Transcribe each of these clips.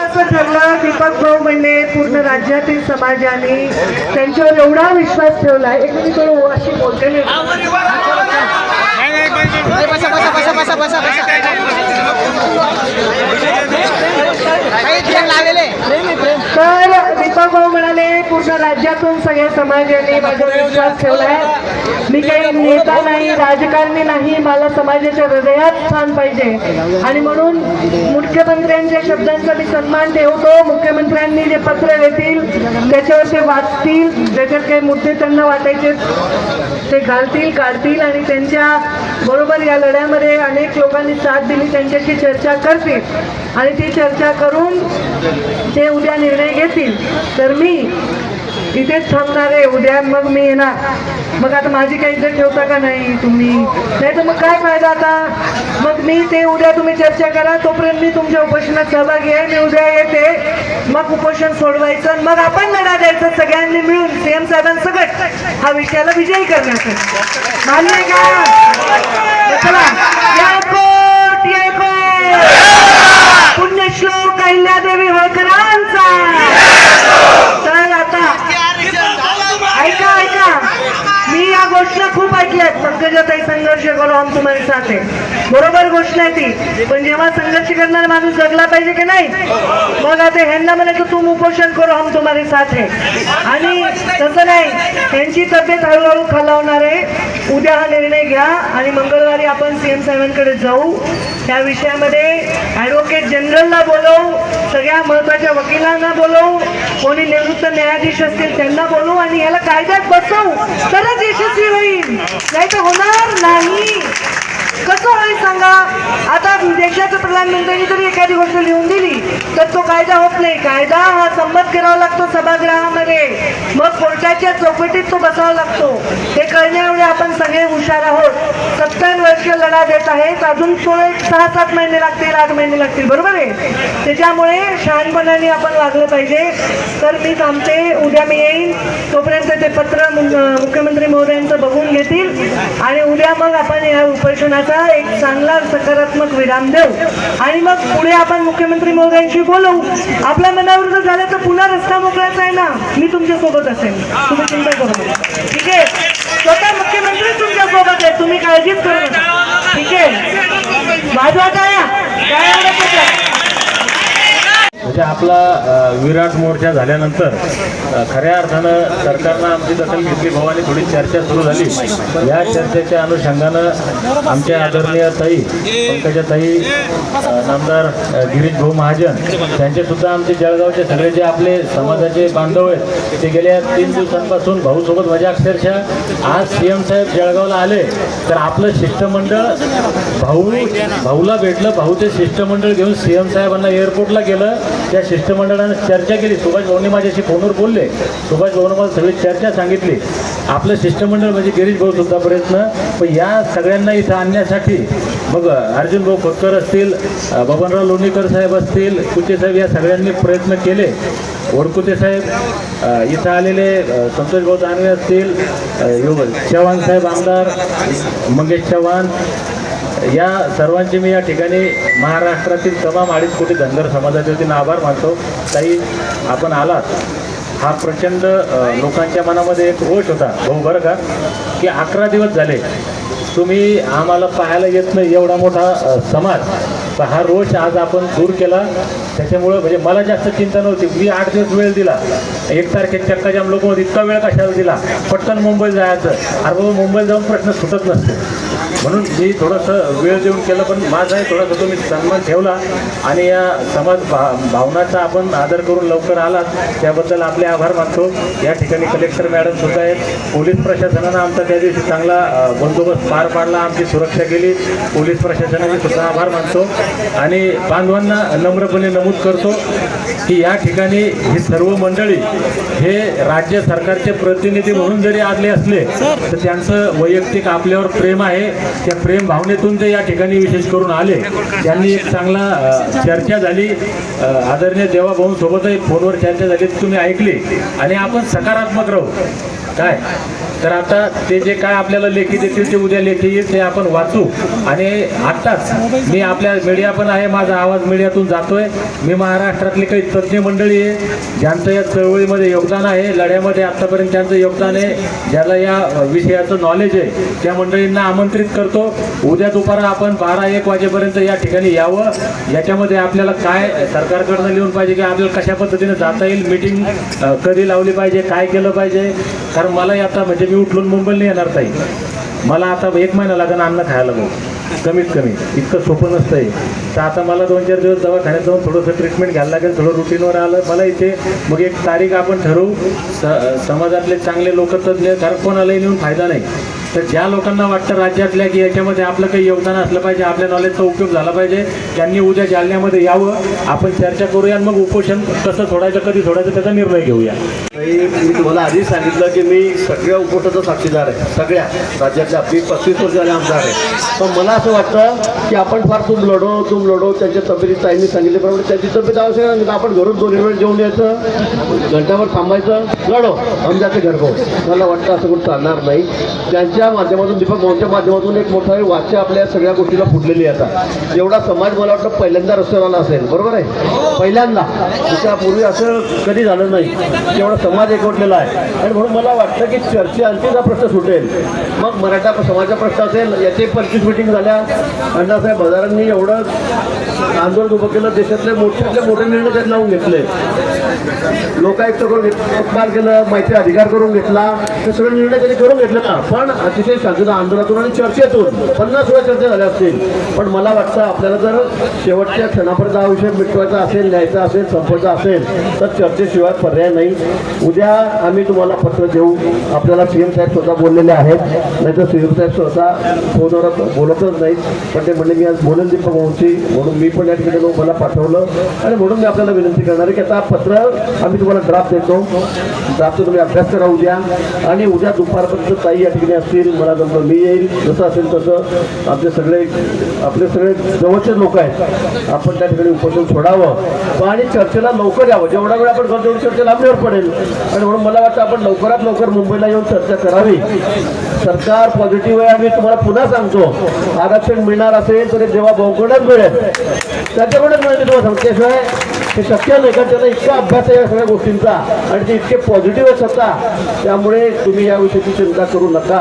असं ठरलं दीपक भाऊ म्हणणे पूर्ण राज्यातील समाजाने त्यांच्यावर एवढा विश्वास ठेवला एक मी थोडं अशी बोलते नाही. नाही पूर्ण राज्यातून सगळ्या समाजाने माझ्यावर विश्वास ठेवलाय मी काही नेता नाही राजकारणी नाही मला समाजाच्या हृदयात स्थान पाहिजे. आणि म्हणून मुख्यमंत्र्यांच्या शब्दांचा मी सन्मान ठेवतो. मुख्यमंत्र्यांनी जे पत्र देतील त्याच्यावर ते वाचतील. ज्याच्यात काही मुद्दे त्यांना वाटायचे ते घालतील काढतील आणि त्यांच्या बरोबर या लढ्यामध्ये अनेक लोकांनी साथ दिली त्यांच्याशी चर्चा करतील. आणि ती चर्चा करून ते उद्या निर्णय घेतील. तर मी इथेच थांबणार आहे उद्या मग मी येणार. मग आता माझी काही इज्जत ठेवता का नाही तुम्ही? नाही तर मग काय फायदा आता? मग मी ते उद्या तुम्ही चर्चा करा तोपर्यंत मी तुमच्या उपोषणात सहभागी आहे. मी उद्या येते मग उपोषण सोडवायचं आणि मग आपण लढा द्यायचं. सगळ्यांनी मिळून सीएम सगळं हा विषयाला विजयी करण्यासाठी मान्य आहे का? चला याकोट पुण्यश्लोक अहिल्यादेवी होळकरांचा. ऐका ऐका. मी या घोषणा खूप ऐकल्यात पंकजाताई संघर्ष करू हम तुम्हाला साथ आहे बरोबर गोष्ट आहे ती. पण जेव्हा संघर्ष करणारा माणूस जगला पाहिजे की नाही? मग आता ह्यांना म्हणायचं तुम उपोषण करू हम तुम्हाला साथ आहे आणि तसं नाही त्यांची तब्येत हळूहळू खालावणार आहे. उद्या हा निर्णय घ्या आणि मंगळवारी आपण सीएम साहेबांकडे जाऊ. त्या विषयामध्ये ॲडव्होकेट जनरलला बोलवू सगळ्या महत्त्वाच्या वकिलांना बोलवू. कोणी निवृत्त न्यायाधीश असतील त्यांना बोलू आणि याला कायद्यात बसवू. तरच यशस्वी होईल. नाही तर होणार नाही. कसं होईल सांगा? आता देशाच्या प्रधानमंत्र्यांनी जरी एखादी गोष्ट लिहून दिली तर तो कायदा होत नाही. कायदा हा संमत करावा लागतो सभागृहामध्ये. मग कोर्टाच्या चौकटीत तो बसावा लागतो. हे करण्यामुळे आपण सगळे हुशार आहोत. सत्तर वर्ष लढा देत आहेत. अजून थोडे सहा सात महिने लागतील आठ महिने लागतील. बरोबर आहे? त्याच्यामुळे शहाणपणाने आपण वागलं पाहिजे. तर मी थांबते. उद्या मी येईन. तोपर्यंत ते पत्र मुख्यमंत्री महोदयांचं बघून घेतील. आणि उद्या मग आपण या उपोषणाचा एक चांगला सकारात्मक विराम देऊ. आणि मग पुढे आपण मुख्यमंत्री महोदयांशी बोलवू आपल्या मनावर जर झालं तर पुन्हा रस्ता मोकळायचा आहे ना? मी तुमच्यासोबत असेल. तुम्ही चिंता करू ठीक आहे? स्वतः मुख्यमंत्री तुमच्यासोबत आहे. तुम्ही काळजीच करू नका ठीक आहे वाजवा टाळ्या टाळ्या वाजवा. म्हणजे आपला विराट मोर्चा झाल्यानंतर खऱ्या अर्थानं सरकारनं आमची दखल घेतली. भावानी थोडी चर्चा सुरू झाली. या चर्चेच्या अनुषंगानं आमच्या आदरणीय ताई पंकजा ताई अ, नामदार गिरीश भाऊ महाजन त्यांचे सुद्धा आमचे जळगावचे सगळे जे आपले समाजाचे बांधव आहेत ते गेल्या तीन दिवसांपासून भाऊसोबत माझ्या अक्षरशः आज सी एम साहेब जळगावला आले. तर आपलं शिष्टमंडळ भाऊ भाऊला भेटलं. भाऊचे शिष्टमंडळ घेऊन सी एम साहेबांना एअरपोर्टला गेलं. त्या शिष्टमंडळानं चर्चा केली. सुभाष भाऊनी माझ्याशी फोनवर बोलले. सुभाष भाऊनं मला सगळी चर्चा सांगितली. आपलं शिष्टमंडळ म्हणजे गिरीश भाऊ सुद्धा प्रयत्न. पण या सगळ्यांना इथं आणण्यासाठी मग अर्जुन भाऊ खोतकर असतील बबनराव लोणीकर साहेब असतील कुचे साहेब या सगळ्यांनी प्रयत्न केले. वडकुते साहेब इथं आलेले संतोषभाऊ संतोष भाऊ दानवे असतील योग चव्हाण साहेब आमदार मंगेश चव्हाण या सर्वांचे मी या ठिकाणी महाराष्ट्रातील तमाम अडीच कोटी धनगर समाजाच्या वतीनं आभार मानतो. ताई आपण आलात. हा प्रचंड लोकांच्या मनामध्ये एक रोष होता. भाऊ बरं का? की अकरा दिवस झाले. तुम्ही आम्हाला पाहायला येत नाही एवढा मोठा समाज. तर हा रोष आज आपण दूर केला. त्याच्यामुळं म्हणजे मला जास्त चिंता नव्हती. मी आठ दिवस वेळ दिला. एक तारखेत चक्काजाम लोकांमध्ये इतका वेळ कशाला दिला? पटकन मुंबईला जायचं. अरे बाबा मुंबईला जाऊन प्रश्न सुटत नसतो. म्हणून मी थोडंसं वेळ देऊन केलं पण माझाही थोडासा तुम्ही सन्मान ठेवला आणि या समाज भा भावनाचा आपण आदर करून लवकर आलात त्याबद्दल आपले आभार मानतो. या ठिकाणी कलेक्टर मॅडम सुद्धा आहेत. पोलीस प्रशासनानं आमचा त्या दिवशी चांगला बंदोबस्त पार पाडला आमची सुरक्षा केली. पोलीस प्रशासनाचे सुद्धा आभार मानतो. आणि बांधवांना नम्रपणे नमूद करतो की या ठिकाणी ही सर्व मंडळी हे राज्य सरकारचे प्रतिनिधी म्हणून जरी आले असले तर त्यांचं वैयक्तिक आपल्यावर प्रेम आहे. त्या प्रेम भावनेतून ते या ठिकाणी विशेष करून आले. त्यांनी एक चांगला चर्चा झाली. आदरणीय देवाभाऊंसोबतही फोनवर चर्चा झाली तुम्ही ऐकली. आणि आपण सकारात्मक राहू. काय तर आता ते जे काय आपल्याला लेखी देतील ते उद्या लेखी येईल ते आपण वाचू. आणि आत्ताच मी आपल्या मीडिया पण आहे माझा आवाज मीडियातून जातोय. मी महाराष्ट्रातली काही तज्ज्ञ मंडळी आहे ज्यांचं या चळवळीमध्ये योगदान आहे लढ्यामध्ये आत्तापर्यंत त्यांचं योगदान आहे ज्याला या विषयाचं नॉलेज आहे त्या मंडळींना आमंत्रित करतो. उद्या दुपारा आपण बारा एक वाजेपर्यंत या ठिकाणी यावं. याच्यामध्ये आपल्याला काय सरकारकडनं लिहून पाहिजे की आपल्याला कशा पद्धतीने जाता येईल मिटिंग कधी लावली पाहिजे काय केलं पाहिजे? कारण मला आता म्हणजे मी उठलून मुंबईला येणार ताई. मला आता एक महिना लागेल अन्न खायला मग. कमीत कमी. इतकं सोपं नसतंय. तर आता मला दोन चार दिवस दवाखान्यात जाऊन थोडंसं ट्रीटमेंट घ्यायला लागेल थोडं रुटीनवर आलं. मला इथे मग एक तारीख आपण ठरवू. स समाजातले चांगले लोक तज्ज्ञ कारण कोणालाही नेऊन फायदा नाही. तर ज्या लोकांना वाटतं राज्यातल्या की याच्यामध्ये आपलं काही योगदान असलं पाहिजे आपल्या नॉलेजचा उपयोग झाला पाहिजे त्यांनी उद्या जालन्यामध्ये यावं आपण चर्चा करूया आणि मग उपोषण कसं सोडायचं कधी सोडायचं त्याचा निर्णय घेऊया. मी मी तुम्हाला आधीच सांगितलं की मी सगळ्या उपोषणाचा साक्षीदार आहे. सगळ्या. राज्यातल्या मी पस्तीस वर्ष झाले आमदार आहे. पण मला असं वाटतं की आपण फार तुम लढो तुम लढो त्यांच्या तब्येती ताईंनी सांगितल्याप्रमाणे त्याची तब्येत आवश्यक आहे आपण घरून दोन वेळ जेवून यायचं घंटाभर थांबायचं लढो. आमच्या घर मला वाटतं असं कोण चालणार नाही. त्यांच्या माध्यमातून दीपक भाऊंच्या माध्यमातून एक मोठा वाच्य आपल्या सगळ्या गोष्टीला फुटलेली आता. एवढा समाज मला वाटतं पहिल्यांदा रस्त्यावर आला असेल बरोबर आहे? पहिल्यांदा. त्याच्यापूर्वी असं कधी झालं नाही. एवढा समाज एकवटलेला आहे. आणि म्हणून मला वाटतं की चर्चेअंतीच हा प्रश्न सुटेल. मग मराठा समाजाचा प्रश्न असेल याचे पंचवीस मिटिंग झाल्या. अण्णासाहेब हजारांनी एवढं आंदोलन उभं केलं. देशातले मोठ्यातले मोठे निर्णय त्यात लावून घेतले. लोकायुक्त करून घेतलं केलं माहिती अधिकार करून घेतला. हे सगळे निर्णय त्यांनी करून घेतले ना. पण अतिशय शांतता आंदोलनातून आणि चर्चेतून. पन्नास वेळा चर्चा झाल्या असतील. पण मला वाटतं आपल्याला जर शेवटच्या क्षणापर्यंत हा विषय मिटवायचा असेल न्यायचा असेल संपवायचा असेल तर चर्चेशिवाय पर्याय नाही. उद्या आम्ही तुम्हाला पत्र देऊ. आपल्याला सी एम साहेब स्वतः बोललेले आहेत. नाहीतर सी एम साहेब स्वतः फोनवर बोलतच नाहीत. पण ते म्हणले मी आज बोलेल दीपक भाऊंची म्हणून मी पण या ठिकाणी मला पाठवलं. आणि म्हणून मी आपल्याला विनंती करणार आहे की आता पत्र आम्ही तुम्हाला ड्राफ्ट देतो. ड्राफ्टचा तुम्ही अभ्यास करा उद्या. आणि उद्या दुपारपर्यंत ताई या ठिकाणी असतील. मला जमलं मी येईल जसं असेल तसं आपले सगळे आपले सगळे जवळचे लोक आहेत आपण त्या ठिकाणी उपस्थित सोडावं. आणि चर्चेला लवकर यावं. जेवढा वेळ आपण करतो चर्चा लांबीवर पडेल. आणि म्हणून मला वाटतं आपण लवकरात लवकर मुंबईला येऊन चर्चा करावी. सरकार पॉझिटिव्ह आहे आम्ही तुम्हाला पुन्हा सांगतो. आरक्षण मिळणार असेल तर जेव्हा बहुकडच मिळेल. त्याच्याकडेच मिळेल तुम्हाला सांगते त्याशिवाय हे शक्य नाही का? त्याला इतका अभ्यास आहे या सगळ्या गोष्टींचा आणि ते इतके पॉझिटिव्ह आहेत स्वतः त्यामुळे तुम्ही या विषयाची चिंता करू नका.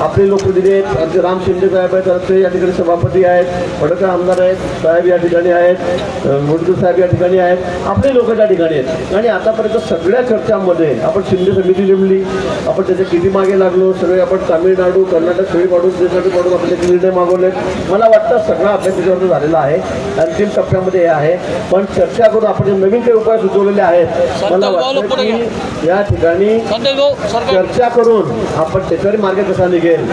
आपले लोकप्रतिनिधी आहेत. आमचे राम शिंदे साहेब आहेत. ते या ठिकाणी सभापती आहेत. फडकर आमदार आहेत. साहेब या ठिकाणी आहेत. मुंडू साहेब या ठिकाणी आहेत. आपले लोक त्या ठिकाणी आहेत. आणि आतापर्यंत सगळ्या चर्चांमध्ये आपण शिंदे समिती नेमली. आपण त्याच्या किती मागे लागलो? सगळे आपण तामिळनाडू कर्नाटक सगळी पाडून देशासाठी पाडून आपले निर्णय मागवले मला वाटतं सगळा अभ्यास त्याच्यावर झालेला आहे. अंतिम टप्प्यामध्ये हे आहे. पण चर्चा करून आपण जे नवीन काही उपाय सुचवलेले आहेत. मला वाटतं की या ठिकाणी चर्चा करून आपण त्याच्यावर मार्ग कसा निघेल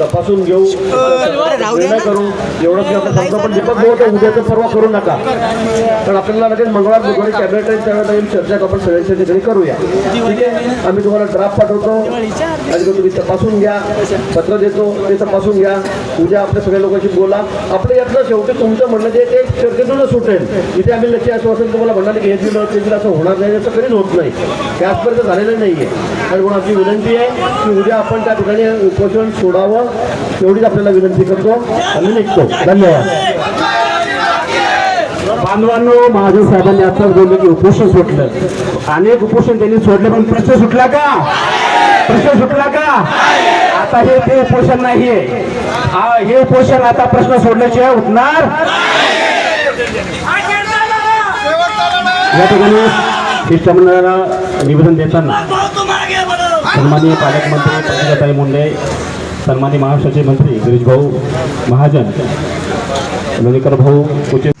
तपासून घेऊ. निर्णय करू एवढं की आपण पण दीपक भाऊ ते उद्याचं परवा करू नका. कारण आपल्याला लगेच मंगळवार बुधवारी कॅबिनेट आहे त्यावेळेला येऊन चर्चा आपण सगळ्यांच्या ठिकाणी करूया. ठीक आहे? आम्ही तुम्हाला ड्राफ्ट पाठवतो. आणि तो तुम्ही तपासून घ्या. पत्र देतो ते तपासून घ्या. उद्या आपल्या सगळ्या लोकांशी बोला. आपलं यातलं शेवटी तुमचं म्हणणं जे ते चर्चेतूनच सुटेल. इथे आम्ही लक्ष आश्वासन तुम्हाला म्हणाले की हे दिलं ते दिलं असं होणार नाही असं कधीच होत नाही. ते आजपर्यंत झालेलं नाही आहे आणि म्हणून आपली विनंती आहे की उद्या आपण त्या ठिकाणी उपोषण सोडावं तेवढीच आपल्याला विनंती करतो आम्ही निघतो. धन्यवाद. बांधवांनो महाजन साहेबांनी आताच बोलले की उपोषण सुटलं. अनेक उपोषण त्यांनी सोडलं पण प्रश्न सुटला का? प्रश्न सुटला का? आता हे ते उपोषण नाहीये. हा हे उपोषण आता प्रश्न सोडल्याशिवाय उठणार? या ठिकाणी शिष्टमंडळाला निवेदन देताना सन्माननीय पालकमंत्री पंकजाताई मुंडे सन्माननीय महाराष्ट्राचे मंत्री गिरीश भाऊ महाजन लोणीकर भाऊ उचित